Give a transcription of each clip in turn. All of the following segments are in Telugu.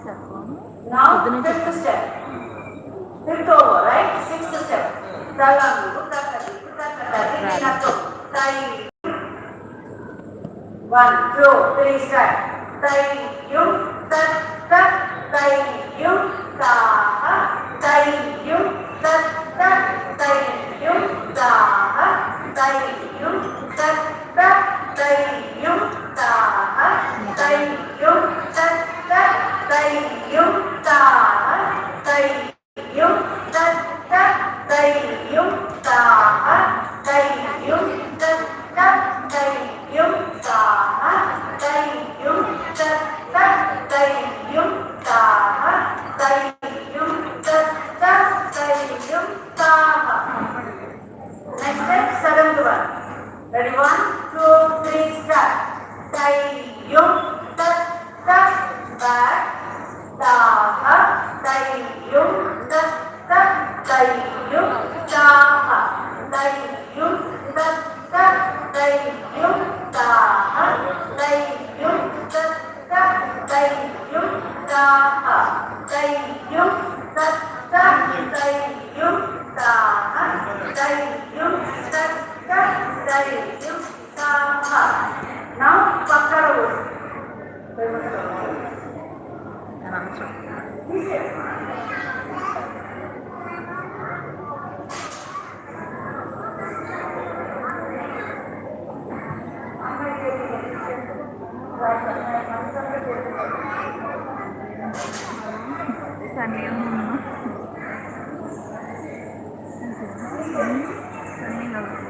చేసేస్తాను పొద్దునే One, two, three, start. Thank you. Thank you. Now, Pakaro. And answer. Thank you.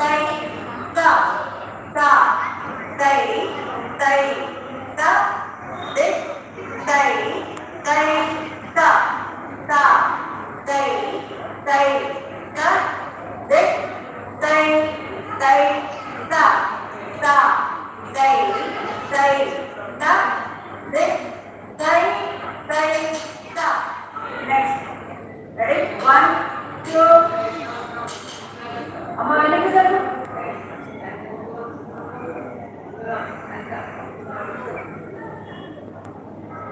தை த த தை தை த தை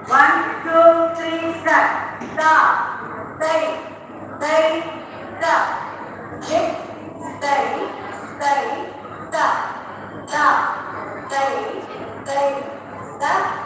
One, two, three, start. Stop. Stay. Stay. Stop. Sit. Stay. Stay. Stop. Stop. Stay. Stay. Stop.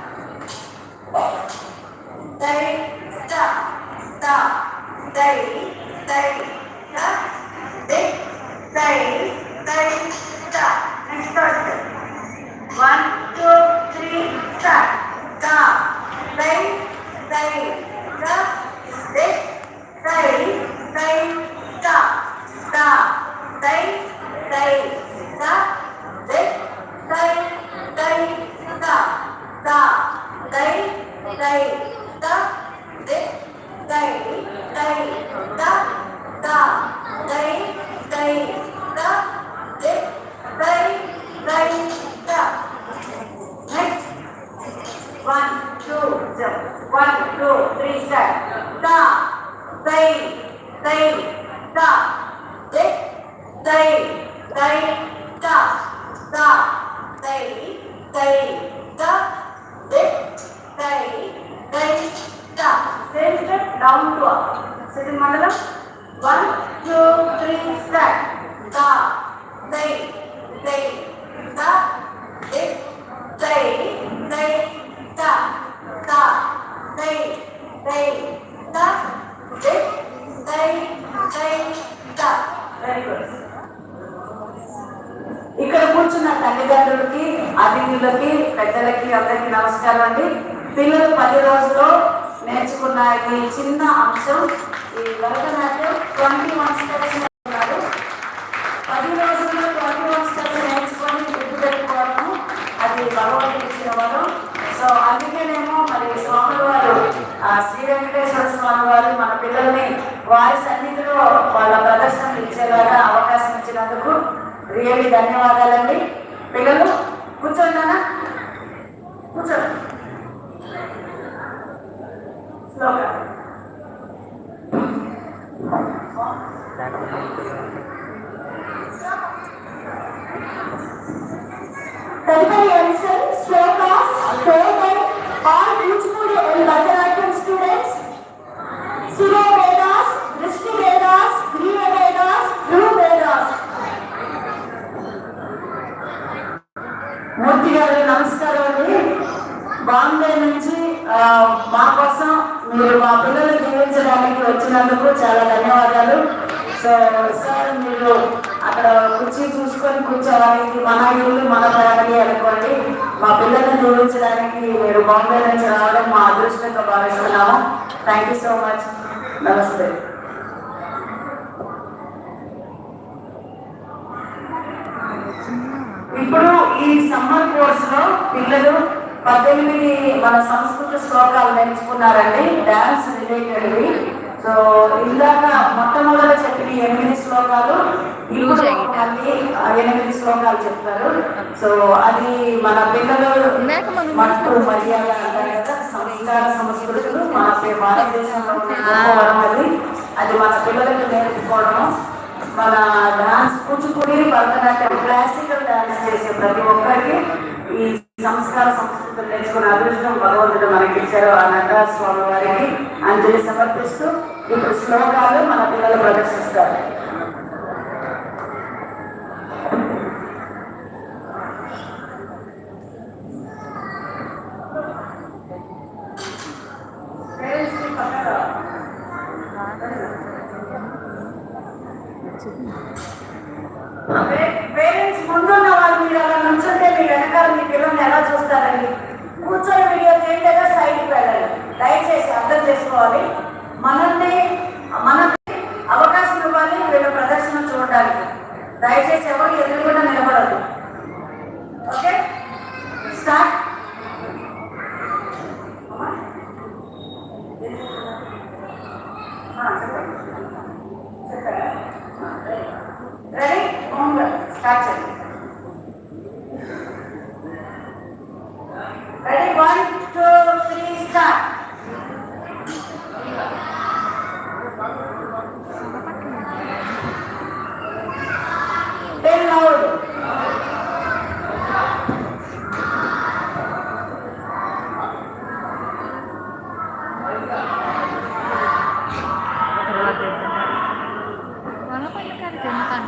தை தை த தை தை த தை தை த த தை தை த தை தை தை த சேர்ந்து டவுன் டு அப் சரி மண்டலம் ஒன் டூ த்ரீ ஸ்டார்ட் த தை தை த தை தை தை த த தை தை த தை தை தை த வெரி குட் ఇక్కడ కూర్చున్న తల్లిదండ్రులకి అతిథులకి పెద్దలకి అందరికీ నమస్కారం అండి. పిల్లలు పది రోజుల్లో నేర్చుకున్న ఈ చిన్న అంశం ఈ భరతనాట్యం ట్వంటీ వన్ స్టెప్స్ నేర్చుకున్నారు. పది రోజుల్లో ట్వంటీ వన్ స్టెప్స్ నేర్చుకొని గుర్తు పెట్టుకోవడము అది భగవంతుడు ఇచ్చిన వరం. సో అందుకేనేమో మరి స్వాముల వారు శ్రీ వెంకటేశ్వర స్వామి వారు మన పిల్లల్ని వారి సన్నిధిలో వాళ్ళ ప్రదర్శనలు ఇచ్చేలాగా అవకాశం ఇచ్చినందుకు రియల్లీ ధన్యవాదాలండి. పిల్లలు కూర్చోండి నాన్న కూర్చోండి తదుపరి మా కోసం మీరు మా పిల్లలు జీవించడానికి వచ్చినందుకు చాలా ధన్యవాదాలు. సో సార్ మీరు అక్కడ కుర్చీ చూసుకొని కూర్చోవడానికి మన ఇల్లు మన ఫ్యామిలీ అనుకోండి. మా పిల్లల్ని జీవించడానికి మీరు బాంబే నుంచి రావడం మా అదృష్టంగా భావిస్తున్నాము. థ్యాంక్ యూ సో మచ్ నమస్తే. ఇప్పుడు ఈ సమ్మర్ కోర్స్లో పిల్లలు పద్దెనిమిది మన సంస్కృత శ్లోకాలు నేర్చుకున్నారండి డాన్స్ రిలేటెడ్ సో ఇందాక మొట్టమొదట చెప్పిన ఎనిమిది శ్లోకాలు ఇప్పుడు మళ్ళీ ఆ ఎనిమిది శ్లోకాలు చెప్తారు. సో అది మన పిల్లలు ఇందాక మనం మట్టు మర్యాద అంటారు కదా సంస్కార సంస్కృతులు మన భారతదేశంలో అది. అది మన పిల్లలకు నేర్చుకోవడం మన dance Kuchipudi Bharatanatyam classical dance చేసే ప్రతి ఒక్కరికి ఈ సంస్కార సంస్కృతులు నేర్చుకునే అదృష్టం భగవంతుడు మనకి ఇచ్చారు. ఆ నటరాజస్వామి వారికి అంజలి సమర్పిస్తూ ఇప్పుడు శ్లోకాలు మన పిల్లలు ప్రదర్శిస్తారు. Okay. రెడీ స్టార్ట్ చేయండి 食べてなかっ